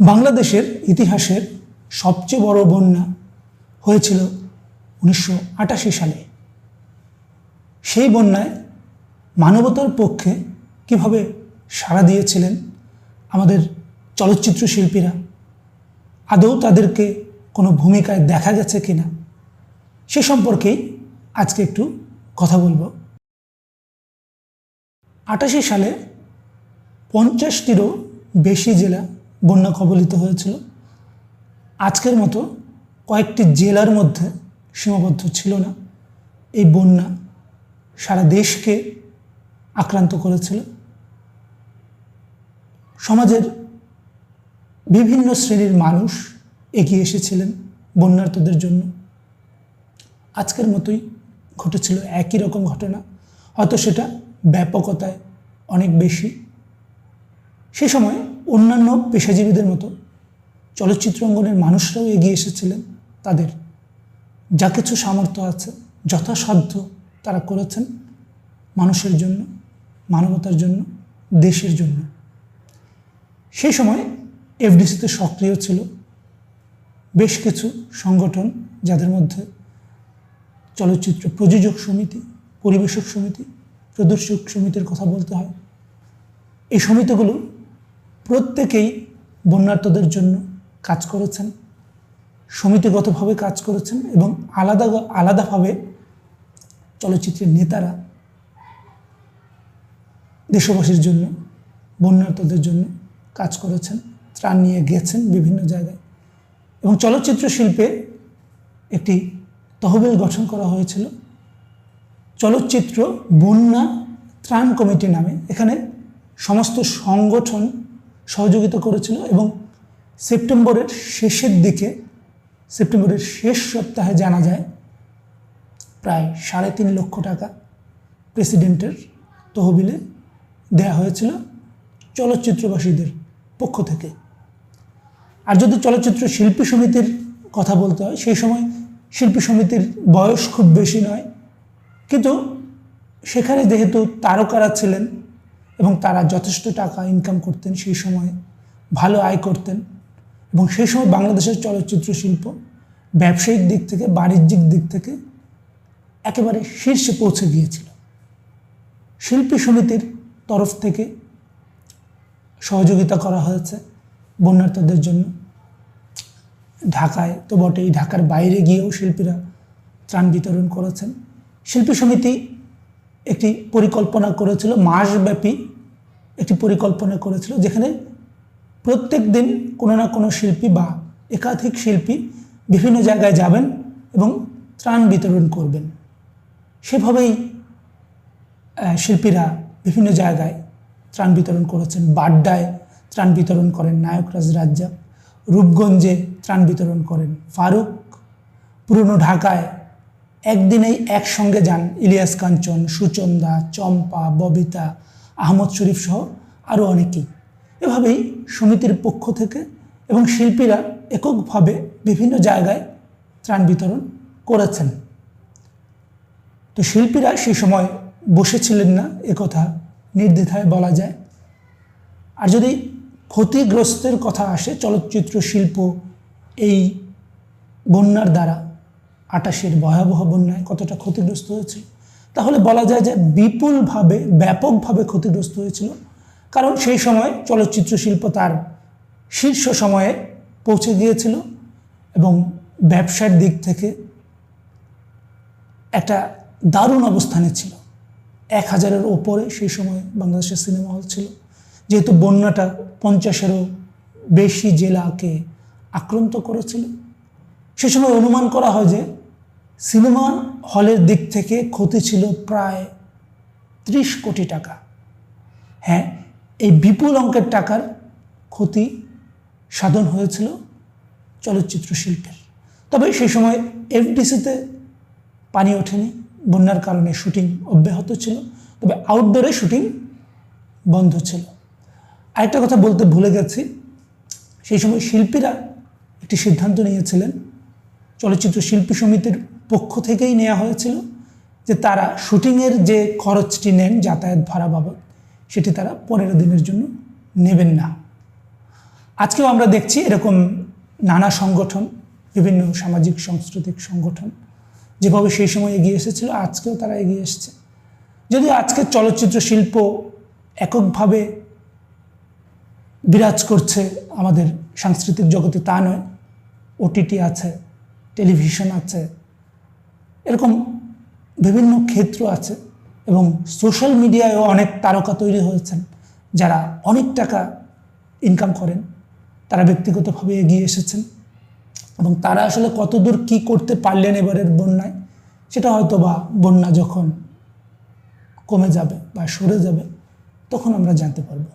বাংলাদেশের ইতিহাসের সবচেয়ে বড় বন্যা হয়েছিল উনিশশো আটাশি সালে। সেই বন্যায় মানবতার পক্ষে কীভাবে সাড়া দিয়েছিলেন আমাদের চলচ্চিত্র শিল্পীরা? আদৌ তাদেরকে কোনো ভূমিকায় দেখা গেছে কিনা? সে সম্পর্কেই আজকে একটু কথা বলব। আটাশি সালে পঞ্চাশটিরও বেশি জেলা বন্যা কবলিত হয়েছিল। আজকের মতো কয়েকটি জেলার মধ্যে সীমাবদ্ধ ছিল না। এই বন্যা সারা দেশকে আক্রান্ত করেছিল। সমাজের বিভিন্ন শ্রেণির মানুষ এগিয়ে এসেছিলেন বন্যার্তদের জন্য। আজকের মতোই ঘটেছিল একই রকম ঘটনা। হয়তো সেটা ব্যাপকতায় অনেক বেশি। সে সময় অন্যান্য পেশাজীবীদের মতো চলচ্চিত্র অঙ্গনের মানুষরাও এগিয়ে এসেছিলেন তাদের। যা কিছু সামর্থ্য আছে, যথাসাধ্য তারা করেছেন মানুষের জন্য, মানবতার জন্য, দেশের জন্য। সেই সময় এফডিসিতে সক্রিয় ছিল বেশ কিছু সংগঠন যাদের মধ্যে চলচ্চিত্র প্রযোজক সমিতি, পরিবেশক সমিতি, প্রদর্শক সমিতির কথা বলতে হয়। এই সমিতিগুলো প্রত্যেকেই বন্যার্থদের জন্য কাজ করেছেন, সমিতিগতভাবে কাজ করেছেন এবং আলাদা আলাদাভাবে চলচ্চিত্রের নেতারা দেশবাসীর জন্য, বন্যার্তদের জন্য কাজ করেছেন, ত্রাণ নিয়ে গেছেন বিভিন্ন জায়গায়। এবং চলচ্চিত্র শিল্পে একটি তহবিল গঠন করা হয়েছিল, চলচ্চিত্র বন্যা ত্রাণ কমিটি নামে। এখানে সমস্ত সংগঠন সহযোগিতা করেছিল এবং সেপ্টেম্বরের শেষের দিকে, সেপ্টেম্বরের শেষ সপ্তাহে জানা যায়, প্রায় সাড়ে তিন লক্ষ টাকা প্রেসিডেন্টের তহবিলে দেয়া হয়েছিল চলচ্চিত্রবাসীদের পক্ষ থেকে। আর যদি চলচ্চিত্র শিল্পী সমিতির কথা বলতে হয়, সেই সময় শিল্পী সমিতির বয়স খুব বেশি নয়। কিন্তু সেখানে যেহেতু তারকারা ছিলেন এবং তারা যথেষ্ট টাকা ইনকাম করতেন সেই সময়ে, ভালো আয় করতেন এবং সেই সময় বাংলাদেশের চলচ্চিত্র শিল্প ব্যবসায়িক দিক থেকে, বাণিজ্যিক দিক থেকে একেবারে শীর্ষে পৌঁছে গিয়েছিল। শিল্পী সমিতির তরফ থেকে সহযোগিতা করা হয়েছে বন্যার্থদের জন্য। ঢাকায় তো বটেই, ঢাকার বাইরে গিয়েও শিল্পীরা ত্রাণ বিতরণ করেছেন। শিল্পী সমিতি একটি পরিকল্পনা করেছিল, মাসব্যাপী একটি পরিকল্পনা করেছিল, যেখানে প্রত্যেক দিন কোনো না কোনো শিল্পী বা একাধিক শিল্পী বিভিন্ন জায়গায় যাবেন এবং ত্রাণ বিতরণ করবেন। সেভাবেই শিল্পীরা বিভিন্ন জায়গায় ত্রাণ বিতরণ করেছেন। বাড্ডায় ত্রাণ বিতরণ করেন নায়করাজ রাজ্জাক, রূপগঞ্জে ত্রাণ বিতরণ করেন ফারুক, পুরনো ঢাকায় একদিনেই একসঙ্গে যান ইলিয়াস কাঞ্চন, সুচন্দা, চম্পা, ববিতা, আহমদ শরীফ সহ আরও অনেকেই। এভাবেই সমিতির পক্ষ থেকে এবং শিল্পীরা এককভাবে বিভিন্ন জায়গায় ত্রাণ বিতরণ করেছেন। তো শিল্পীরা সেই সময় বসেছিলেন না একথা নির্দ্বিধায় বলা যায়। আর যদি ক্ষতিগ্রস্তের কথা আসে, চলচ্চিত্র শিল্প এই বন্যার দ্বারা আটাশের ভয়াবহ বন্যায় কতটা ক্ষতিগ্রস্ত হয়েছিল তাহলে বলা যায় যে বিপুলভাবে, ব্যাপকভাবে ক্ষতিগ্রস্ত হয়েছিল। কারণ সেই সময় চলচ্চিত্র শিল্প তার শীর্ষ সময়ে পৌঁছে গিয়েছিল এবং ব্যবসার দিক থেকে একটা দারুণ অবস্থানে ছিল। এক হাজারের ওপরে সেই সময় বাংলাদেশের সিনেমা হল ছিল। যেহেতু বন্যাটা পঞ্চাশেরও বেশি জেলাকে আক্রান্ত করেছিল। সে সময় অনুমান করা হয় যে সিনেমা হলের দিক থেকে ক্ষতি ছিল প্রায় ত্রিশ কোটি টাকা। হ্যাঁ এই বিপুল অঙ্কের টাকার ক্ষতি সাধন হয়েছিল চলচ্চিত্র শিল্পের। তবে সেই সময় এফডিসিতে পানি ওঠেনি, বন্যার কারণে শুটিং অব্যাহত ছিল, তবে আউটডোরে শুটিং বন্ধ ছিল। আরেকটা কথা বলতে ভুলে গেছি, সেই সময় শিল্পীরা একটি সিদ্ধান্ত নিয়েছিলেন, চলচ্চিত্র শিল্পী সমিতির পক্ষ থেকেই নেওয়া হয়েছিল যে তারা শুটিংয়ের যে খরচটি নেন যাতায়াত ভাড়া বাবদ, সেটি তারা পনেরো দিনের জন্য নেবেন না। আজকেও আমরা দেখছি এরকম নানা সংগঠন, বিভিন্ন সামাজিক, সাংস্কৃতিক সংগঠন যেভাবে সেই সময় এগিয়ে এসেছিল, আজকেও তারা এগিয়ে এসছে। যদি আজকে চলচ্চিত্র শিল্প এককভাবে বিরাজ করছে আমাদের সাংস্কৃতিক জগতে তা নয়, ওটিটি আছে, টেলিভিশন আছে এরকম বিভিন্ন ক্ষেত্র আছে এবং সোশ্যাল মিডিয়ায়ও অনেক তারকা তৈরি হয়েছেন যারা অনেক টাকা ইনকাম করেন, তারা ব্যক্তিগতভাবে এগিয়ে এসেছেন এবং তারা আসলে কতদূর কি করতে পারলেন এবারের বন্যায়, সেটা হয়তো বা বন্যা যখন কমে যাবে বা সরে যাবে, তখন আমরা জানতে পারব।